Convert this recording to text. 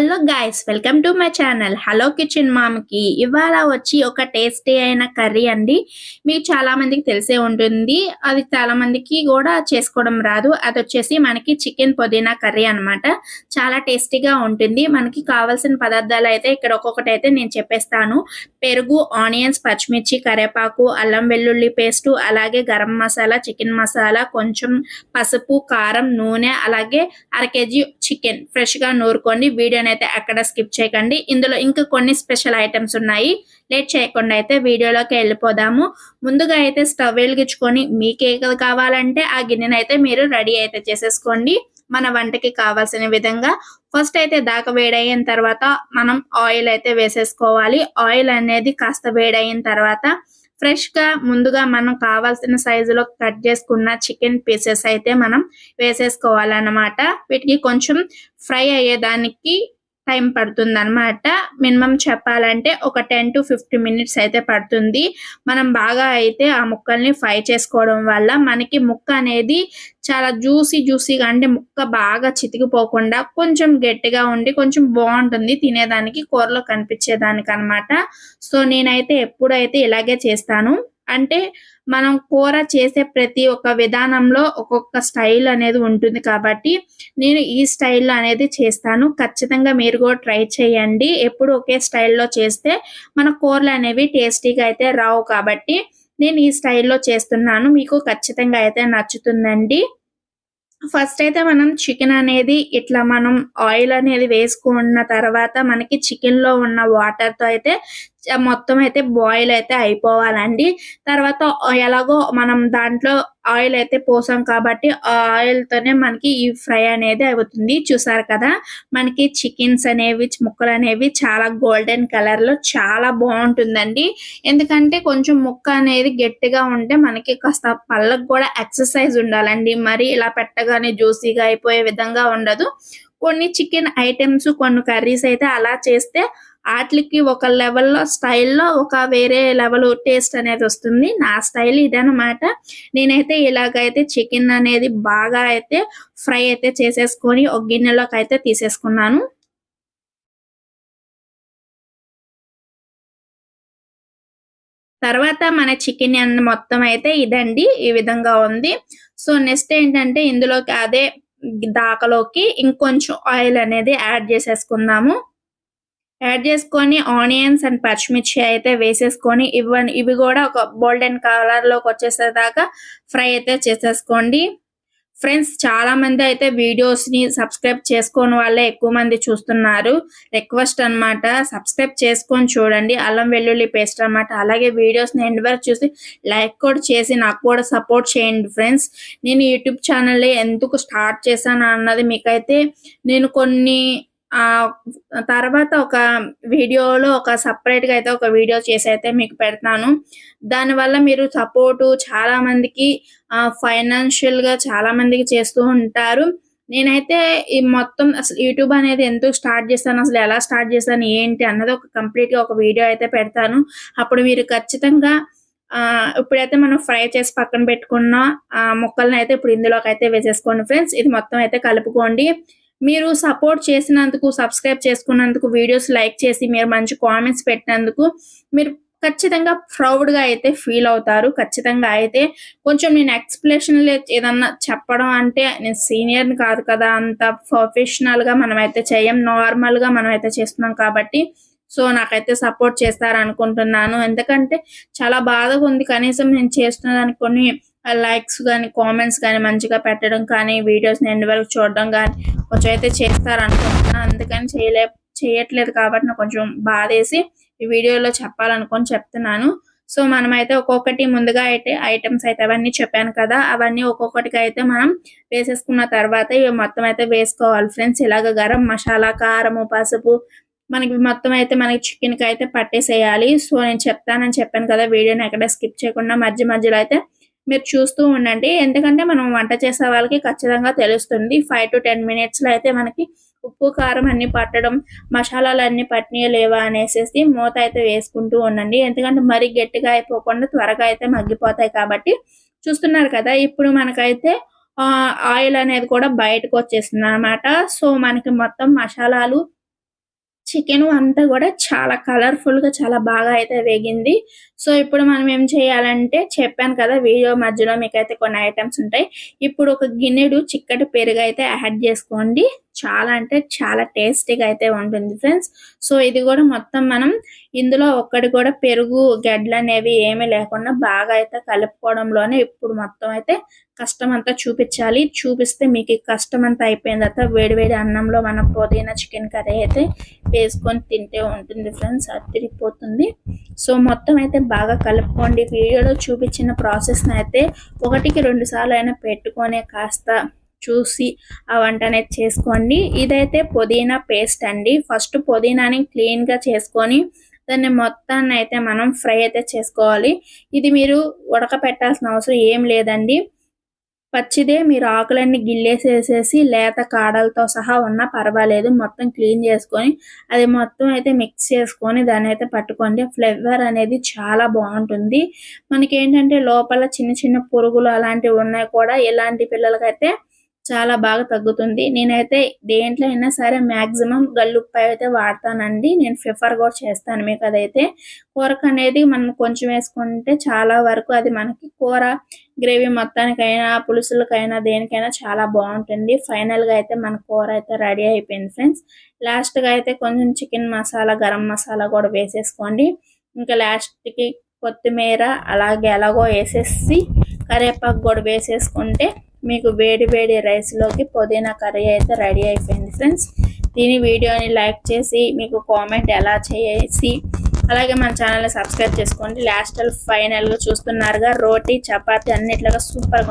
Hello guys welcome to my channel hello kitchen మామ్కి. ఇవాళ వచ్చి ఒక టేస్టీ అయిన కర్రీ అండి. మీకు చాలా మందికి తెలిసే ఉంటుంది. అది చాలా మందికి కూడా చేసుకోవడం రాదు. అది వచ్చేసి మనకి చికెన్ పుదీనా కర్రీ అన్నమాట. చాలా టేస్టీగా ఉంటుంది. మనకి కావాల్సిన పదార్థాలు అయితే ఇక్కడ ఒక్కొక్కటి అయితే నేను చెప్పేస్తాను. పెరుగు ఆనియన్స్ పచ్చిమిర్చి కరివేపాకు అల్లం వెల్లుల్లి పేస్టు అలాగే గరం మసాలా చికెన్ మసాలా కొంచెం పసుపు కారం నూనె అలాగే అర కేజీ చికెన్ ఫ్రెష్గా నూరుకోండి వీడియోని అయితే అక్కడ స్కిప్ చేయకండి. ఇందులో ఇంకా కొన్ని స్పెషల్ ఐటమ్స్ ఉన్నాయి. లేట్ చేయకుండా అయితే వీడియోలోకి వెళ్ళిపోదాము. ముందుగా అయితే స్టవ్ వెలిగించుకొని మీకు ఏ కావాలంటే ఆ గిన్నెను అయితే మీరు రెడీ అయితే చేసేసుకోండి. మన వంటకి కావాల్సిన విధంగా. ఫస్ట్ అయితే దాకా వేడయిన తర్వాత మనం ఆయిల్ అయితే వేసేసుకోవాలి. ఆయిల్ అనేది కాస్త వేడయిన తర్వాత ఫ్రెష్గా ముందుగా మనం కావాల్సిన సైజులో కట్ చేసుకున్న చికెన్ పీసెస్ అయితే మనం వేసేసుకోవాలన్నమాట. వీటికి కొంచెం ఫ్రై అయ్యేదానికి టైం పడుతుంది అనమాట మినిమం చెప్పాలంటే ఒక టెన్ టు ఫిఫ్టీ మినిట్స్ అయితే పడుతుంది. మనం బాగా అయితే ఆ ముక్కల్ని ఫ్రై చేసుకోవడం వల్ల మనకి ముక్క అనేది చాలా జ్యూసీ జ్యూసీగా అంటే ముక్క బాగా చితికిపోకుండా కొంచెం గట్టిగా ఉండి కొంచెం బాగుంటుంది తినేదానికి కూరలో కనిపించేదానికి అనమాట సో నేనైతే ఎప్పుడైతే ఇలాగే చేస్తాను అంటే మనం కూర చేసే ప్రతి ఒక్క విధానంలో ఒక్కొక్క స్టైల్ అనేది ఉంటుంది కాబట్టి నేను ఈ స్టైల్లో అనేది చేస్తాను. ఖచ్చితంగా మీరు కూడా ట్రై చేయండి. ఎప్పుడు ఒకే స్టైల్లో చేస్తే మన కూరలు అనేవి టేస్టీగా అయితే రావు కాబట్టి నేను ఈ స్టైల్లో చేస్తున్నాను. మీకు ఖచ్చితంగా అయితే నచ్చుతుందండి. ఫస్ట్ అయితే మనం చికెన్ అనేది ఇట్లా మనం ఆయిల్ అనేది వేసుకున్న తర్వాత మనకి చికెన్లో ఉన్న వాటర్తో అయితే మొత్తం అయితే బాయిల్ అయితే అయిపోవాలండి. తర్వాత ఎలాగో మనం దాంట్లో ఆయిల్ అయితే పోసాం కాబట్టి ఆ ఆయిల్ తోనే మనకి ఈ ఫ్రై అనేది అవుతుంది. చూసారు కదా? మనకి చికెన్స్ అనేవి ముక్కలు అనేవి చాలా గోల్డెన్ కలర్లో చాలా బాగుంటుందండి. ఎందుకంటే కొంచెం ముక్క అనేది గట్టిగా ఉంటే మనకి కాస్త పళ్ళకు కూడా ఎక్సర్సైజ్ ఉండాలండి. మరి ఇలా పెట్టగానే జ్యూసీగా అయిపోయే విధంగా ఉండదు. కొన్ని చికెన్ ఐటమ్స్ కొన్ని కర్రీస్ అయితే అలా చేస్తే వాటికి ఒక లెవెల్లో స్టైల్లో ఒక వేరే లెవెల్ టేస్ట్ అనేది వస్తుంది. నా స్టైల్ ఇదనమాట నేనైతే ఇలాగైతే చికెన్ అనేది బాగా అయితే ఫ్రై అయితే చేసేసుకొని ఒక గిన్నెలోకి అయితే తీసేసుకున్నాను. తర్వాత మన చికెన్ మొత్తం అయితే ఇదండి. ఈ విధంగా ఉంది. సో నెక్స్ట్ ఏంటంటే ఇందులోకి అదే దాకలోకి ఇంకొంచెం ఆయిల్ అనేది యాడ్ చేసేసుకుందాము. యాడ్ చేసుకొని ఆనియన్స్ అండ్ పచ్చిమిర్చి అయితే వేసేసుకొని ఇవన్నీ ఇవి కూడా ఒక గోల్డెన్ కలర్లోకి వచ్చేసేదాకా ఫ్రై అయితే చేసేసుకోండి. ఫ్రెండ్స్ చాలా మంది అయితే వీడియోస్ని సబ్స్క్రైబ్ చేసుకోని వాళ్ళే ఎక్కువ మంది చూస్తున్నారు. రిక్వెస్ట్ అనమాట సబ్స్క్రైబ్ చేసుకొని చూడండి. అల్లం వెల్లుల్లి పేస్ట్ అనమాట అలాగే వీడియోస్ని ఎండ్ వరకు చూసి లైక్ కూడా చేసి నాకు కూడా సపోర్ట్ చేయండి ఫ్రెండ్స్. నేను యూట్యూబ్ ఛానల్ ఎందుకు స్టార్ట్ చేశాను అన్నది మీకైతే నేను కొన్ని ఆ తర్వాత ఒక వీడియోలో ఒక సపరేట్గా అయితే ఒక వీడియో చేసి అయితే మీకు పెడతాను. దానివల్ల మీరు సపోర్టు చాలా మందికి ఫైనాన్షియల్గా చాలా మందికి చేస్తూ ఉంటారు. నేనైతే ఈ మొత్తం అసలు యూట్యూబ్ అనేది ఎందుకు స్టార్ట్ చేస్తాను అసలు ఎలా స్టార్ట్ చేస్తాను ఏంటి అన్నది ఒక కంప్లీట్గా ఒక వీడియో అయితే పెడతాను. అప్పుడు మీరు ఖచ్చితంగా ఆ ఇప్పుడైతే మనం ఫ్రై చేసి పక్కన పెట్టుకున్న ఆ ముక్కలను అయితే ఇప్పుడు ఇందులోకి అయితే వేసేసుకోండి ఫ్రెండ్స్. ఇది మొత్తం అయితే కలుపుకోండి. మీరు సపోర్ట్ చేసినందుకు సబ్స్క్రైబ్ చేసుకున్నందుకు వీడియోస్ లైక్ చేసి మీరు మంచి కామెంట్స్ పెట్టినందుకు మీరు ఖచ్చితంగా ప్రౌడ్గా అయితే ఫీల్ అవుతారు. ఖచ్చితంగా అయితే కొంచెం నేను ఎక్స్ప్లెనేషన్ ఏదన్నా చెప్పడం అంటే నేను సీనియర్ని కాదు కదా అంత ప్రొఫెషనల్గా మనం అయితే చేయం నార్మల్గా మనం అయితే చేస్తున్నాం కాబట్టి సో నాకైతే సపోర్ట్ చేస్తారనుకుంటున్నాను. ఎందుకంటే చాలా బాధగా ఉంది. కనీసం నేను చేస్తున్న దానికి కొన్ని లైక్స్ కానీ కామెంట్స్ కానీ మంచిగా పెట్టడం కానీ వీడియోస్ ఎండ్ వరకు చూడడం కానీ కొంచెం అయితే చేస్తారు అనుకుంటున్నాను అందుకని చేయలే చేయట్లేదు కాబట్టి నాకు కొంచెం బాధేసి ఈ వీడియోలో చెప్పాలనుకొని చెప్తున్నాను. సో మనమైతే ఒక్కొక్కటి ముందుగా అయితే ఐటమ్స్ అయితే అవన్నీ చెప్పాను కదా అవన్నీ ఒక్కొక్కటికి అయితే మనం వేసేసుకున్న తర్వాత ఇవి మొత్తం అయితే వేసుకోవాలి ఫ్రెండ్స్. ఇలాగ గరం మసాలా కారము పసుపు మనకి మొత్తం అయితే మనకి చికెన్కి అయితే పట్టేసేయాలి. సో నేను చెప్తానని చెప్పాను కదా వీడియోని ఎక్కడ స్కిప్ చేయకుండా మధ్య మధ్యలో అయితే మీరు చూస్తూ ఉండండి. ఎందుకంటే మనం వంట చేసే వాళ్ళకి ఖచ్చితంగా తెలుస్తుంది. ఫైవ్ టు టెన్ మినిట్స్లో అయితే మనకి ఉప్పు కారం అన్ని పట్టడం మసాలాలు అన్ని పట్టినాయో లేవా అనేసి మూత అయితే వేసుకుంటూ ఉండండి. ఎందుకంటే మరీ గట్టిగా అయిపోకుండా త్వరగా అయితే మగ్గిపోతాయి కాబట్టి చూస్తున్నారు కదా ఇప్పుడు మనకైతే ఆయిల్ అనేది కూడా బయటకు వచ్చేస్తుంది అనమాట సో మనకి మొత్తం మసాలాలు చికెన్ అంతా కూడా చాలా కలర్ఫుల్గా చాలా బాగా అయితే వేగింది. సో ఇప్పుడు మనం ఏం చేయాలంటే చెప్పాను కదా వీడియో మధ్యలో మీకైతే కొన్ని ఐటమ్స్ ఉంటాయి. ఇప్పుడు ఒక గిన్నెడు చిక్కటి పెరుగు అయితే యాడ్ చేసుకోండి. చాలా అంటే చాలా టేస్టీగా అయితే ఉంటుంది ఫ్రెండ్స్. సో ఇది కూడా మొత్తం మనం ఇందులో ఒక్కటి కూడా పెరుగు గడ్డలు అనేవి ఏమీ లేకుండా బాగా అయితే కలుపుకోవడంలోనే ఇప్పుడు మొత్తం అయితే కష్టం అంతా చూపించాలి. చూపిస్తే మీకు కష్టం అంతా అయిపోయిన తర్వాత వేడివేడి అన్నంలో మనం పుదీనా చికెన్ కర్రీ అయితే వేసుకొని తింటే ఉంటుంది ఫ్రెండ్స్. అదిరిపోతుంది. సో మొత్తం అయితే బాగా కలుపుకోండి. వీడియోలో చూపించిన ప్రాసెస్ని అయితే ఒకటికి రెండు సార్లు అయినా పెట్టుకొని కాస్త చూసి ఆ వంట అనేది చేసుకోండి. ఇదైతే పుదీనా పేస్ట్ అండి. ఫస్ట్ పుదీనాని క్లీన్గా చేసుకొని దాన్ని మొత్తాన్ని అయితే మనం ఫ్రై అయితే చేసుకోవాలి. ఇది మీరు ఉడకపెట్టాల్సిన అవసరం ఏం లేదండి. పచ్చిదే మీరు ఆకులన్నీ గిల్లేసేసేసి లేత కాడలతో సహా ఉన్నా పర్వాలేదు. మొత్తం క్లీన్ చేసుకొని అది మొత్తం అయితే మిక్స్ చేసుకొని దాన్ని అయితే పట్టుకోండి. ఫ్లేవర్ అనేది చాలా బాగుంటుంది. మనకి ఏంటంటే లోపల చిన్న చిన్న పురుగులు అలాంటివి ఉన్నాయి కూడా ఇలాంటి పిల్లలకైతే చాలా బాగా తగ్గుతుంది. నేనైతే దేంట్లో అయినా సరే మాక్సిమం గల్లుప్పాయి అయితే వాడతానండి. నేను ప్రిఫర్ కూడా చేస్తాను మీకు అదైతే. కూరకు అనేది మనం కొంచెం వేసుకుంటే చాలా వరకు అది మనకి కూర గ్రేవీ మొత్తానికైనా పులుసులకైనా దేనికైనా చాలా బాగుంటుంది. ఫైనల్గా అయితే మన కూర అయితే రెడీ అయిపోయింది ఫ్రెండ్స్. లాస్ట్గా అయితే కొంచెం చికెన్ మసాలా గరం మసాలా కూడా వేసేసుకోండి. ఇంకా లాస్ట్కి కొత్తిమీర అలాగే ఎలాగో వేసేసి కరివేపాకు కూడా వేసేసుకుంటే మీకు వేడి వేడి రైస్లోకి పుదీనా కర్రీ అయితే రెడీ అయిపోయింది ఫ్రెండ్స్. దీని వీడియోని లైక్ చేసి మీకు కామెంట్ ఎలా చేసి అలాగే మన ఛానల్ని సబ్స్క్రైబ్ చేసుకోండి. లాస్ట్ ఫైనల్గా చూస్తున్నారుగా రోటీ చపాతీ అన్నిట్లాగా సూపర్గా